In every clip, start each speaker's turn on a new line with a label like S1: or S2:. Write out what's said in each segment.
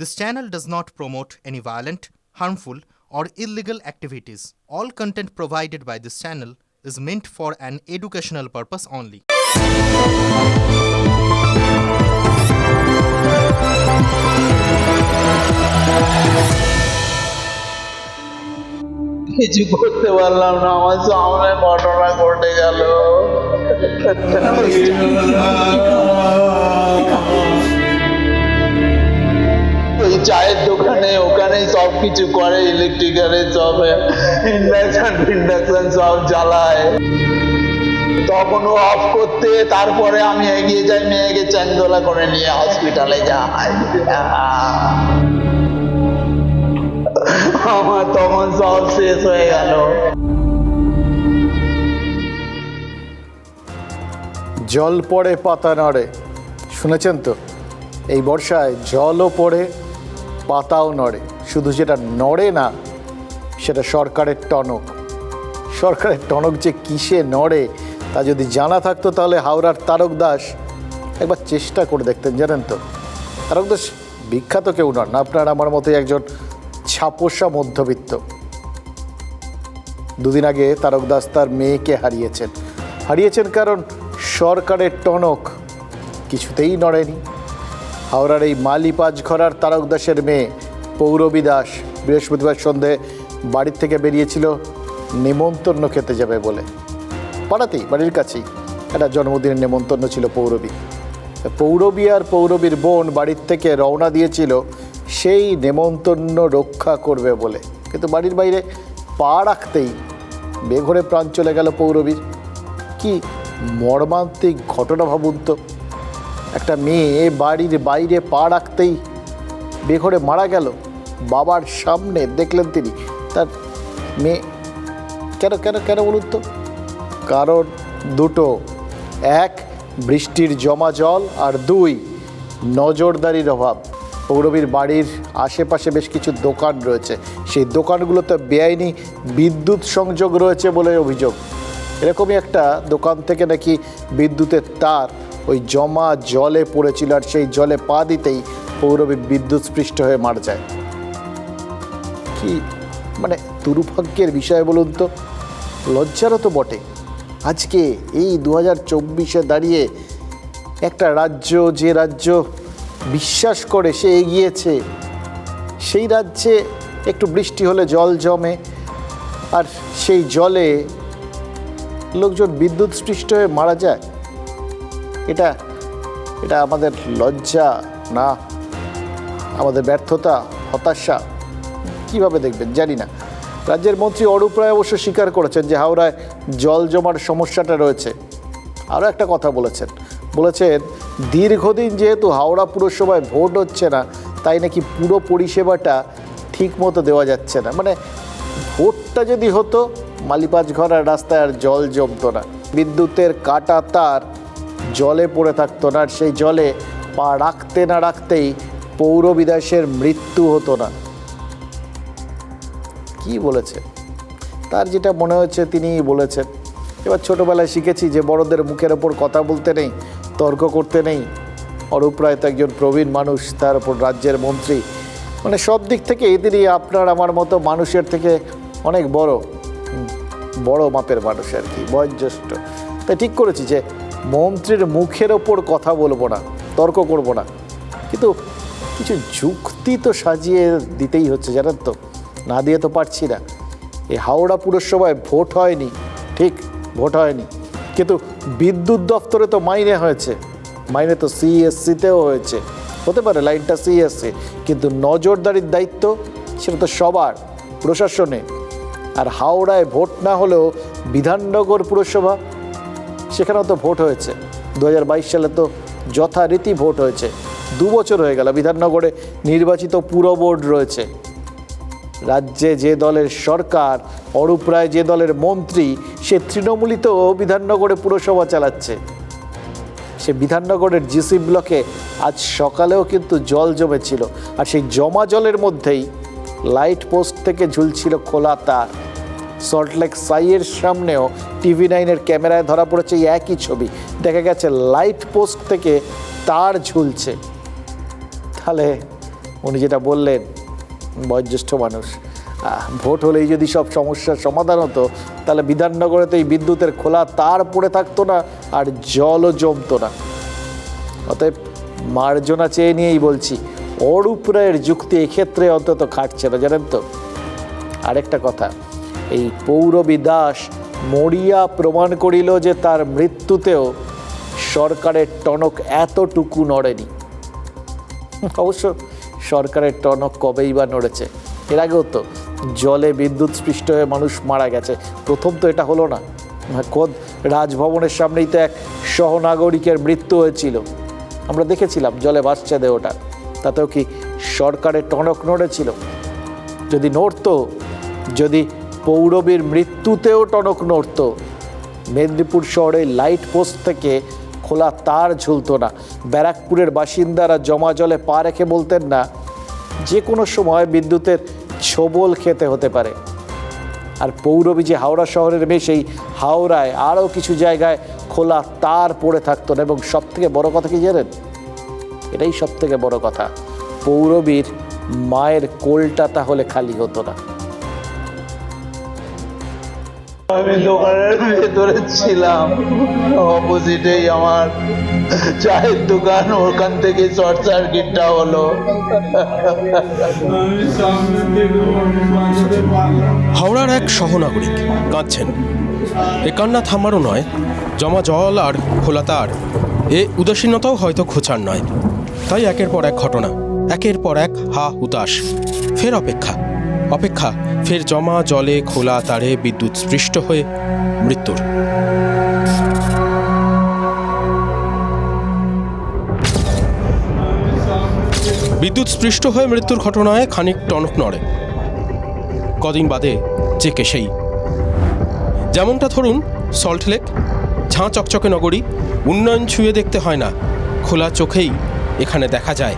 S1: This channel does not promote any violent, harmful, or illegal activities. All content provided by this channel is meant for an educational purpose only.
S2: কিছু করতে পারলাম না আমার সামনে ঘটনা ঘটে গেল দোকানে ওখানে সব কিছু করে ইলেকট্রিক্যালে সব ইন্ডাকশন, ফিন্ডাকশন সব জ্বালায়। তখন ও অফ করতে, তারপরে আমি এগিয়ে যাই, মেয়েকে চ্যাংদোলা করে নিয়ে হসপিটালে যাই। আমার তখন সব শেষ হয়ে গেল।
S3: জল পড়ে পাতা নড়ে শুনেছেন তো? এই বর্ষায় জলও পড়ে পাতাও নড়ে। শুধু যেটা নড়ে না, সেটা সরকারের টনক। সরকারের টনক যে কিসে নড়ে, তা যদি জানা থাকতো তাহলে হাওড়ার তারক দাস একবার চেষ্টা করে দেখতেন, জানেন তো? তারক দাস বিখ্যাত কেউ নন, আপনার আমার মতোই একজন ছাপোষা মধ্যবিত্ত। দুদিন আগে তারক দাস তার মেয়েকে হারিয়েছেন। হারিয়েছেন কারণ সরকারের টনক কিছুতেই নড়েনি। হাওড়ার এই মালি পাঁচঘরার তারক দাসের মেয়ে পৌরবী দাস বৃহস্পতিবার সন্ধে বাড়ির থেকে বেরিয়েছিল। নেমন্তন্ন খেতে যাবে বলে। পাড়াতেই, বাড়ির কাছেই একটা জন্মদিনের নেমন্তন্ন ছিল পৌরবী। পৌরবী আর পৌরবীর বোন বাড়ির থেকে রওনা দিয়েছিল, সেই নেমন্তন্ন রক্ষা করবে বলে। কিন্তু বাড়ির বাইরে পা রাখতেই বেঘরে প্রাণ চলে গেল পৌরবীর। কি মর্মান্তিক ঘটনা ভাবুন তো। একটা মেয়ে বাড়ির বাইরে পা রাখতেই বেঘরে মারা গেল। বাবার সামনে দেখলেন তিনি। তার মেয়ে কেন কেন কেন বলুন তো? কারণ দুটো। এক, বৃষ্টির জমা জল আর দুই, নজরদারির অভাব। পৌরবীর বাড়ির আশেপাশে বেশ কিছু দোকান রয়েছে। সেই দোকানগুলোতে বেআইনি বিদ্যুৎ সংযোগ রয়েছে বলে অভিযোগ। এরকমই একটা দোকান থেকে নাকি বিদ্যুতের তার ওই জমা জলে পড়েছিল আর সেই জলে পা দিতেই পৌরবী বিদ্যুৎ স্পৃষ্ট হয়ে মারা যায়। কি? মানে দুর্ভাগ্যের বিষয় বলুন তো। লজ্জারও তো বটে। আজকে এই দু হাজার চব্বিশে দাঁড়িয়ে একটা রাজ্য যে রাজ্য বিশ্বাস করে সে এগিয়েছে, সেই রাজ্যে একটু বৃষ্টি হলে জল জমে আর সেই জলে লোকজন বিদ্যুৎ স্পৃষ্ট হয়ে মারা যায়। এটা এটা আমাদের লজ্জা না? আমাদের ব্যর্থতা, হতাশা? কীভাবে দেখবেন? জানি না। রাজ্যের মন্ত্রী অরূপ রায় অবশ্য স্বীকার করেছেন যে হাওড়ায় জল জমার সমস্যাটা রয়েছে। আরও একটা কথা বলেছেন। বলেছেন, দীর্ঘদিন যেহেতু হাওড়া পুরসভায় ভোট হচ্ছে না, তাই নাকি পুরো পরিষেবাটা ঠিক মতো দেওয়া যাচ্ছে না। মানে ভোটটা যদি হতো মালিপাঁচ ঘর রাস্তায় আর জল জমতো না। বিদ্যুতের কাটা তার জলে পড়ে থাকতো না আর সেই জলে পা রাখতে না রাখতেই পৌর বিদাসের মৃত্যু হতো না। কি বলেছে তার যেটা মনে হচ্ছে তিনিই বলেছেন। এবার ছোটোবেলায় শিখেছি যে বড়দের মুখের ওপর কথা বলতে নেই, তর্ক করতে নেই। অরূপ রায় তো একজন প্রবীণ মানুষ, তার উপর রাজ্যের মন্ত্রী। মানে সব দিক থেকে তিনি আপনার আমার মতো মানুষের থেকে অনেক বড়। বড় মাপের মানুষ আর কি, বয়োজ্যেষ্ঠ। তাই ঠিক করেছি যে মন্ত্রীর মুখের ওপর কথা বলব না, তর্ক করব না। কিন্তু কিছু যুক্তি তো সাজিয়ে দিতেই হচ্ছে, জানেন তো? না দিয়ে তো পারছি না। এই হাওড়া পুরসভায় ভোট হয়নি, ঠিক, ভোট হয়নি। কিন্তু বিদ্যুৎ দপ্তরে তো মাইনে হয়েছে, মাইনে তো সিএসসিতেও হয়েছে। হতে পারে লাইনটা সিএসসি, কিন্তু নজরদারির দায়িত্ব সেটা তো সবার প্রশাসনে আর হাওড়ায় ভোট না হলেও বিধাননগর পুরসভা সেখানেও তো ভোট হয়েছে। দু হাজার বাইশ সালে তো যথারীতি ভোট হয়েছে। দু বছর হয়ে গেল, বিধাননগরে নির্বাচিত পুরো বোর্ড রয়েছে। রাজ্যে যে দলের সরকার, অরূপ রায় যে দলের মন্ত্রী, সে তৃণমূলিত বিধাননগরে পুরসভা চালাচ্ছে। সে বিধাননগরের জিসি ব্লকে আজ সকালেও কিন্তু জল জমেছিল। আর সেই জমা জলের মধ্যেই লাইট পোস্ট থেকে ঝুলছিল খোলা তার। সল্টলেক সাইয়ের সামনেও টিভি নাইনের ক্যামেরায় ধরা পড়েছে এই একই ছবি। দেখা গেছে লাইট পোস্ট থেকে তার ঝুলছে। তাহলে উনি যেটা বললেন, বয়োজ্যেষ্ঠ মানুষ ভোট হলেই যদি সব সমস্যার সমাধান হতো, তাহলে বিধাননগরে তো এই বিদ্যুতের খোলা তার পড়ে থাকতো না আর জলও জমতো না। অতএব মার্জনা চেয়ে নিয়েই বলছি, অরূপ রায়ের যুক্তি এক্ষেত্রে অন্তত খাটছে না, জানেন তো? আরেকটা কথা এই পৌরবী দাস মরিয়া প্রমাণ করিল যে তার মৃত্যুতেও সরকারের টনক এতটুকু নড়েনি। অবশ্য সরকারের টনক কবেই বা নড়েছে? এর আগেও তো জলে বিদ্যুৎ স্পৃষ্ট হয়ে মানুষ মারা গেছে। প্রথম তো এটা হলো না। খোদ রাজভবনের সামনেই তো এক সহনাগরিকের মৃত্যু হয়েছিল। আমরা দেখেছিলাম জলে ভাসছে দেহটা। তাতেও কি সরকারের টনক নড়েছিল? যদি নড়তো, যদি পৌরবীর মৃত্যুতেও টনক নড়তো। মেদিনীপুর শহরে লাইট পোস্ট থেকে খোলা তার ঝুলতো না। ব্যারাকপুরের বাসিন্দারা জমা জলে পা রেখে বলতেন না যে কোনো সময় বিদ্যুতের ছোবল খেতে হতে পারে। আর পৌরবী যে হাওড়া শহরের মেয়ে, সেই হাওড়ায় আরও কিছু জায়গায় খোলা তার পড়ে থাকতো না। এবং সব থেকে বড় কথা কি জানেন? এটাই সব থেকে বড় কথা। পৌরবীর মায়ের কোলটা তাহলে খালি হতো না।
S2: আমি দোকানের ভেতরে ছিলাম। অপোজিটেই আমার চায়ের দোকান, ওখান থেকে শর্ট সার্কিটটা হলো।
S4: হাওড়ার এক সহনাগরিক কাঁদছেন। এ কান্না থামারও নয়, জমা জল আর খোলা তার। এ উদাসীনতাও হয়তো খোঁচার নয়। তাই একের পর এক ঘটনা, একের পর এক হা হুতাশ ফের অপেক্ষা অপেক্ষা ফের জমা জলে খোলা তারে বিদ্যুৎ স্পৃষ্ট হয়ে মৃত্যুর। বিদ্যুৎ স্পৃষ্ট হয়ে মৃত্যুর ঘটনায় খানিক টনক নড়ে। কদিন বাদে চেকে সেই। যেমনটা ধরুন সল্টলেক ঝাঁ চকচকে নগরী, উন্নয়ন ছুঁয়ে দেখতে হয় না। খোলা চোখেই এখানে দেখা যায়।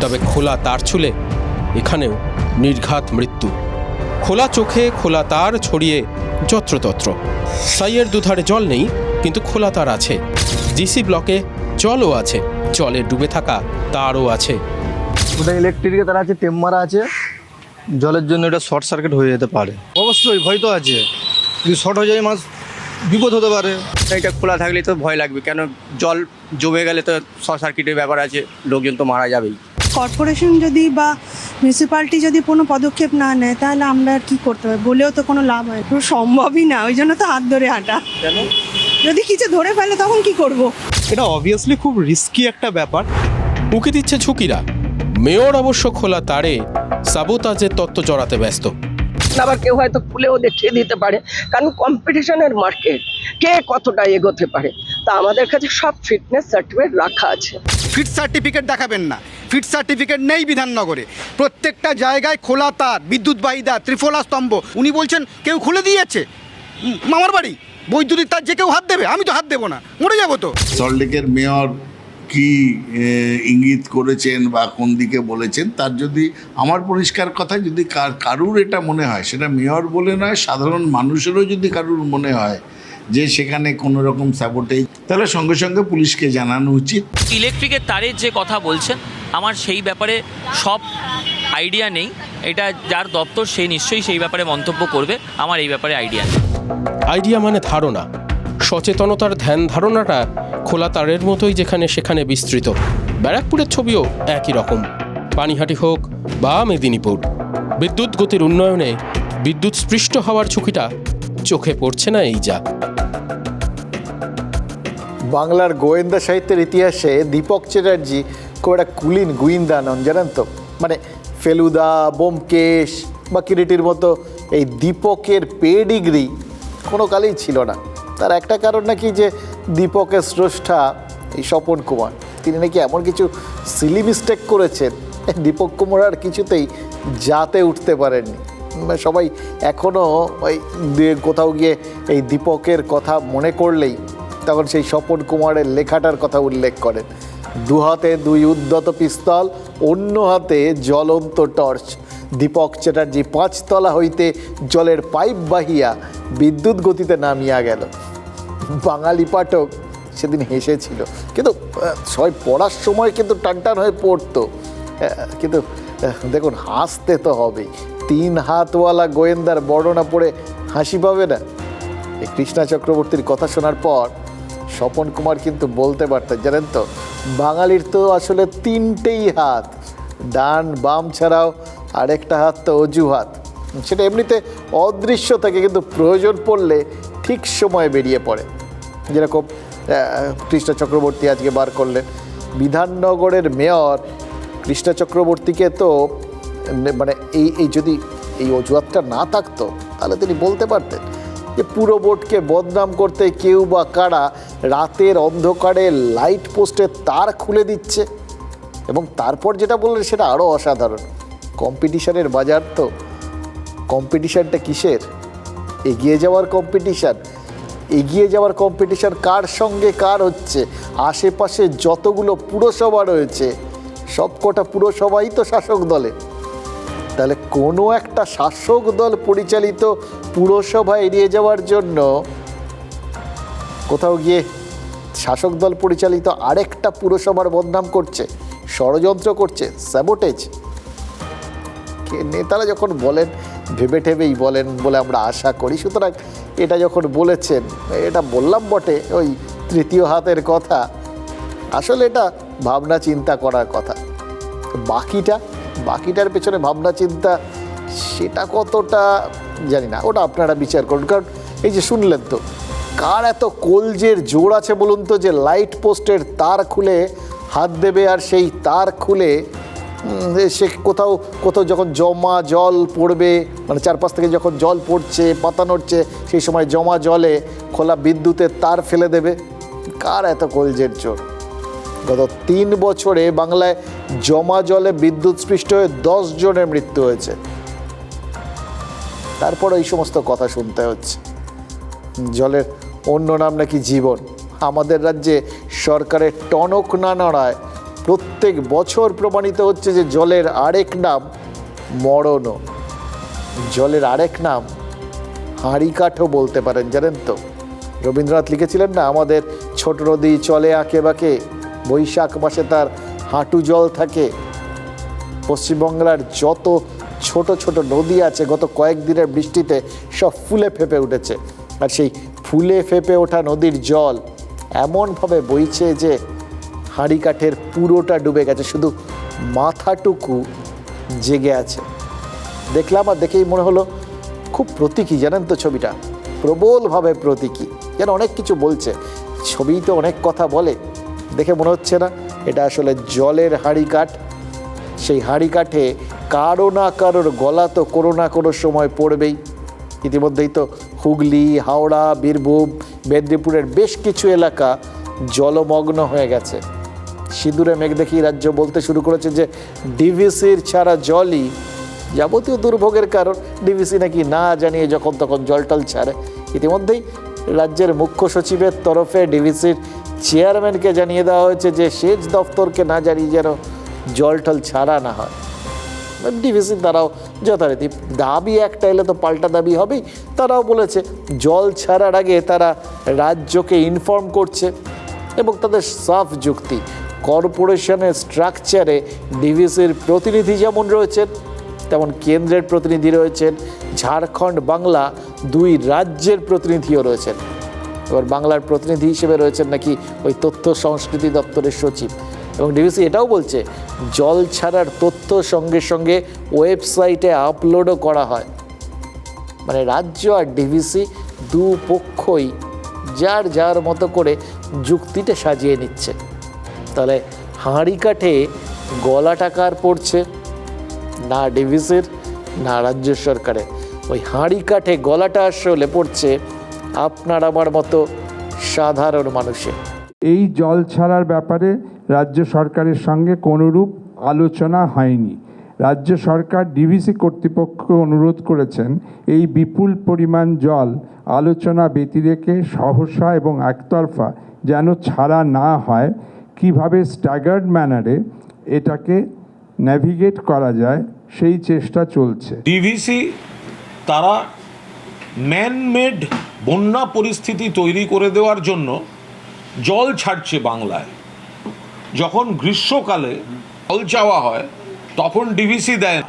S4: তবে খোলা তার ছুলে এখানেও নির্ঘাত মৃত্যু। খোলা চোখে খোলা তার ছড়িয়ে যত্রতত্র। সাইয়ের দুধারে জল নেই কিন্তু খোলা তার আছে। জিসি ব্লকে জলও আছে জলে ডুবে থাকা তারও আছে।
S5: ওটা ইলেকট্রিকের তার আছে টেম মারা আছে। জলের জন্য এটা শর্ট সার্কিট হয়ে যেতে পারে। অবশ্যই ভয় তো আছে। যদি শর্ট হয়ে যায় মাছ বিপদ হতে পারে।
S6: এটা খোলা থাকলে তো ভয় লাগবে কেন জল জমে গেলে তো শর্ট সার্কিটের ব্যাপার আছে লোকজন তো মারা যাবেই।
S7: কর্পোরেশন যদি বা মিউনিসিপ্যালিটি যদি কোনো পদক্ষেপ না নেয় তাহলে আমরা আর কি করতে পারি বলেও তো কোনো লাভ হয় পুরো সম্ভবই না ওই জন্য তো হাত ধরে হাঁটা। যদি কিছু ধরে ফেলে তখন কি করব।
S8: এটা অবভিয়াসলি খুব রিস্কি একটা ব্যাপার।
S4: উঁকি দিচ্ছে ঝুঁকিরা। মেয়র অবশ্য খোলা তারে সাবোতাজের তত্ত্ব জড়াতে ব্যস্ত।
S9: আবার কেউ হয়তো খুলেও দেখিয়ে দিতে পারে কারণ কম্পিটিশনের মার্কেট কে কতটা এগোতে পারে? তা আমাদের কাছে সব ফিটনেস সার্টিফিকেট রাখা আছে।
S8: ফিট সার্টিফিকেট দেখাবেন না। ফিট সার্টিফিকেট নেই বিধাননগরে। প্রত্যেকটা জায়গায় খোলা তার, বিদ্যুৎ বাহিদা, ত্রিফলা স্তম্ভ। উনি বলছেন, কেউ খুলে দিয়েছে। মামার বাড়ি। বৈদ্যুতিক তার যে কেউ হাত দেবে, আমি তো হাত দেবো না। মরে যাব তো।
S10: সল্টলেকের মেয়র কি ইঙ্গিত করেছেন বা কোন দিকে বলেছেন, তার যদি আমার পরিষ্কার কথা, যদি কার- কারুর এটা মনে হয়, সেটা মেয়র বলে নয়, সাধারণ মানুষেরও যদি কারুর মনে হয় যে সেখানে কোনো রকম স্যাবোটেজ তাহলে সঙ্গে সঙ্গে পুলিশকে জানানো উচিত।
S11: ইলেকট্রিকের তারের যে কথা বলছেন আমার সেই ব্যাপারে সব আইডিয়া নেই। এটা যার দপ্তর সে নিশ্চয়ই সেই ব্যাপারে মন্তব্য করবে। আমার এই ব্যাপারে আইডিয়া নেই।
S4: আইডিয়া মানে ধারণা। সচেতনতার ধ্যান ধারণাটা খোলা তারের মতোই যেখানে সেখানে বিস্তৃত। ব্যারাকপুরের ছবিও একই রকম। পানিহাটি হোক বা মেদিনীপুর বিদ্যুৎ গতির উন্নয়নে বিদ্যুৎ স্পৃষ্ট হওয়ার ঝুঁকিটা চোখে পড়ছে না এই যা।
S3: বাংলার গোয়েন্দা সাহিত্যের ইতিহাসে দীপক চ্যাটার্জি খুব একটা কুলিন গুইন্দা নন জানেন তো? মানে ফেলুদা বোমকেশ বা কিরিটির মতো এই দীপকের পেডিগ্রি কোনো কালেই ছিল না। তার একটা কারণ নাকি যে দীপকের স্রষ্টা এই স্বপন কুমার তিনি নাকি এমন কিছু সিলি মিস্টেক করেছেন দীপক কুমার আর কিছুতেই যাতে উঠতে পারেননি। উম, সবাই এখনও ওই কোথাও গিয়ে এই দীপকের কথা মনে করলেই তখন সেই স্বপন কুমারের লেখাটার কথা উল্লেখ করেন। দু হাতে দুই উদ্যত পিস্তল, অন্য হাতে জ্বলন্ত টর্চ। দীপক চ্যাটার্জি পাঁচতলা হইতে জলের পাইপ বাহিয়া বিদ্যুৎ গতিতে নামিয়া গেল। বাঙালি পাঠক সেদিন হেসেছিল। কিন্তু সবাই পড়ার সময় কিন্তু টানটান হয়ে পড়তো। কিন্তু দেখুন, হাসতে তো হবে তিন হাতওয়ালা গোয়েন্দার বর্ণনা পড়ে হাসি পাবে না। কৃষ্ণা চক্রবর্তীর কথা শোনার পর স্বপন কুমার কিন্তু বলতে পারতেন, জানেন তো? বাঙালির তো আসলে তিনটেই হাত, ডান, বাম ছাড়াও আরেকটা হাত তো অজুহাত। সেটা এমনিতে অদৃশ্য থাকে কিন্তু প্রয়োজন পড়লে ঠিক সময়ে বেরিয়ে পড়ে। যেরকম কৃষ্ণ চক্রবর্তী আজকে বার করলেন, বিধাননগরের মেয়র কৃষ্ণা চক্রবর্তীকে তো মানে এই এই যদি এই অজুহাতটা না থাকতো, তাহলে তিনি বলতে পারতেন যে পুরো বোর্ডকে বদনাম করতে কেউ বা কারা রাতের অন্ধকারে লাইট পোস্টে তার খুলে দিচ্ছে। এবং তারপর যেটা বললেন সেটা আরও অসাধারণ। কম্পিটিশনের বাজার তো। কম্পিটিশনটা কিসের? এগিয়ে যাওয়ার কম্পিটিশান। এগিয়ে যাওয়ার কম্পিটিশান কার সঙ্গে কার হচ্ছে? আশেপাশে যতগুলো পুরসভা রয়েছে, সবকটা পুরসভাই তো শাসক দলে। তাহলে কোনো একটা শাসক দল পরিচালিত পুরসভা এড়িয়ে যাওয়ার জন্য কোথাও গিয়ে শাসক দল পরিচালিত আরেকটা পুরসভার বদনাম করছে, ষড়যন্ত্র করছে স্যাবোটেজ নেতারা যখন বলেন ভেবে ঠেবেই বলেন বলে আমরা আশা করি, সুতরাং এটা যখন বলেছেন, এটা বললাম বটে, ওই তৃতীয় হাতের কথা। আসলে এটা ভাবনা চিন্তা করার কথা। বাকিটা, বাকিটার পেছনে ভাবনা চিন্তা, সেটা কতটা, জানি না, ওটা আপনারা বিচার করুন, কারণ এই যে শুনলেন তো কার এত কলজের জোর আছে বলুন তো যে লাইট পোস্টের তার খুলে হাত দেবে আর সেই তার খুলে সে কোথাও কোথাও যখন জমা জল পড়বে মানে চারপাশ থেকে যখন জল পড়ছে, পাতা নড়ছে, সেই সময় জমা জলে খোলা বিদ্যুতের তার ফেলে দেবে। কার এত কলজের জোর? গত তিন বছরে বাংলায় জমা জলে বিদ্যুৎ স্পৃষ্ট হয়ে দশ জনের মৃত্যু হয়েছে। তারপর এই সমস্ত কথা শুনতে হচ্ছে। জলের অন্য নাম নাকি জীবন। আমাদের রাজ্যে সরকারের টনক না নড়ায়, প্রত্যেক বছর প্রমাণিত হচ্ছে যে জলের আরেক নাম মরণও। জলের আরেক নাম হাঁড়ি কাঠও বলতে পারেন, জানেন তো? রবীন্দ্রনাথ লিখেছিলেন না, আমাদের ছোট নদী চলে আঁকে বাঁকে, বৈশাখ মাসে তার হাঁটু জল থাকে। পশ্চিমবাংলার যত ছোট ছোট নদী আছে, গত কয়েকদিনের বৃষ্টিতে সব ফুলে ফেপে উঠেছে। আর সেই ফুলে ফেপে ওঠা নদীর জল এমনভাবে বইছে যে হাঁড়ি কাঠের পুরোটা ডুবে গেছে, শুধু মাথাটুকু জেগে আছে। দেখলাম আর দেখেই মনে হলো, খুব প্রতীকী, জানেন তো ছবিটা? প্রবলভাবে প্রতীকী। যেন অনেক কিছু বলছে। ছবি তো অনেক কথা বলে। দেখে মনে হচ্ছে না, এটা আসলে জলের হাঁড়ি কাঠ। সেই হাঁড়ি কাঠে কারও না কারোর গলা তো কোনো না কোনো সময় পড়বেই। ইতিমধ্যেই তো হুগলি, হাওড়া, বীরভূম, মেদিনীপুরের বেশ কিছু এলাকা জলমগ্ন হয়ে গেছে। সিঁদুরে মেঘ দেখি রাজ্য বলতে শুরু করেছে যে ডিভিসির ছাড়া জলই যাবতীয় দুর্ভোগের কারণ। ডিভিসি নাকি না জানিয়ে যখন তখন জলটল ছাড়ে। ইতিমধ্যেই রাজ্যের মুখ্য সচিবের তরফে ডিভিসির চেয়ারম্যানকে জানিয়ে দেওয়া হয়েছে যে সেচ দফতরকে না জানিয়ে যেন জলটল ছাড়া না হয়। ডিভিসি তারাও যথারীতি। দাবি একটা এলে তো পাল্টা দাবি হবেই। তারাও বলেছে, জল ছাড়ার আগে তারা রাজ্যকে ইনফর্ম করছে এবং তাদের সাফ যুক্তি। কর্পোরেশনের স্ট্রাকচারে ডিভিসির প্রতিনিধি যেমন রয়েছেন, তেমন কেন্দ্রের প্রতিনিধি রয়েছেন। ঝাড়খণ্ড বাংলা দুই রাজ্যের প্রতিনিধিও রয়েছেন। এবার বাংলার প্রতিনিধি হিসেবে রয়েছেন নাকি ওই তথ্য সংস্কৃতি দপ্তরের সচিব? এবং ডিভিসি এটাও বলছে, জল ছাড়ার তথ্য সঙ্গে সঙ্গে ওয়েবসাইটে আপলোডও করা হয়। মানে রাজ্য আর ডিভিসি দু পক্ষই যার যার মতো করে যুক্তিটা সাজিয়ে নিচ্ছে। তাহলে হাঁড়ি কাঠে গলা টাকার পড়ছে, না ডিভিসির না রাজ্য সরকারের। ওই হাঁড়ি কাঠে গলাটা আসলে পড়ছে আপনার আমার মতো সাধারণ মানুষের।
S12: এই জল ছাড়ার ব্যাপারে রাজ্য সরকারের সঙ্গে কোনোরূপ আলোচনা হয়নি। রাজ্য সরকার ডিভিসি কর্তৃপক্ষ অনুরোধ করেছেন, এই বিপুল পরিমাণ জল আলোচনা ব্যতিরেকে সহসা এবং একতরফা যেন ছাড়া না হয়, কীভাবে স্ট্যাগার্ড ম্যানারে এটাকে ন্যাভিগেট করা যায়, সেই চেষ্টা চলছে।
S13: ডিভিসি তারা ম্যানমেড বন্যা পরিস্থিতি তৈরি করে দেওয়ার জন্য জল ছাড়ছে বাংলায়। যখন গ্রীষ্মকালে জল চাওয়া হয় তখন ডিভিসি দেয়।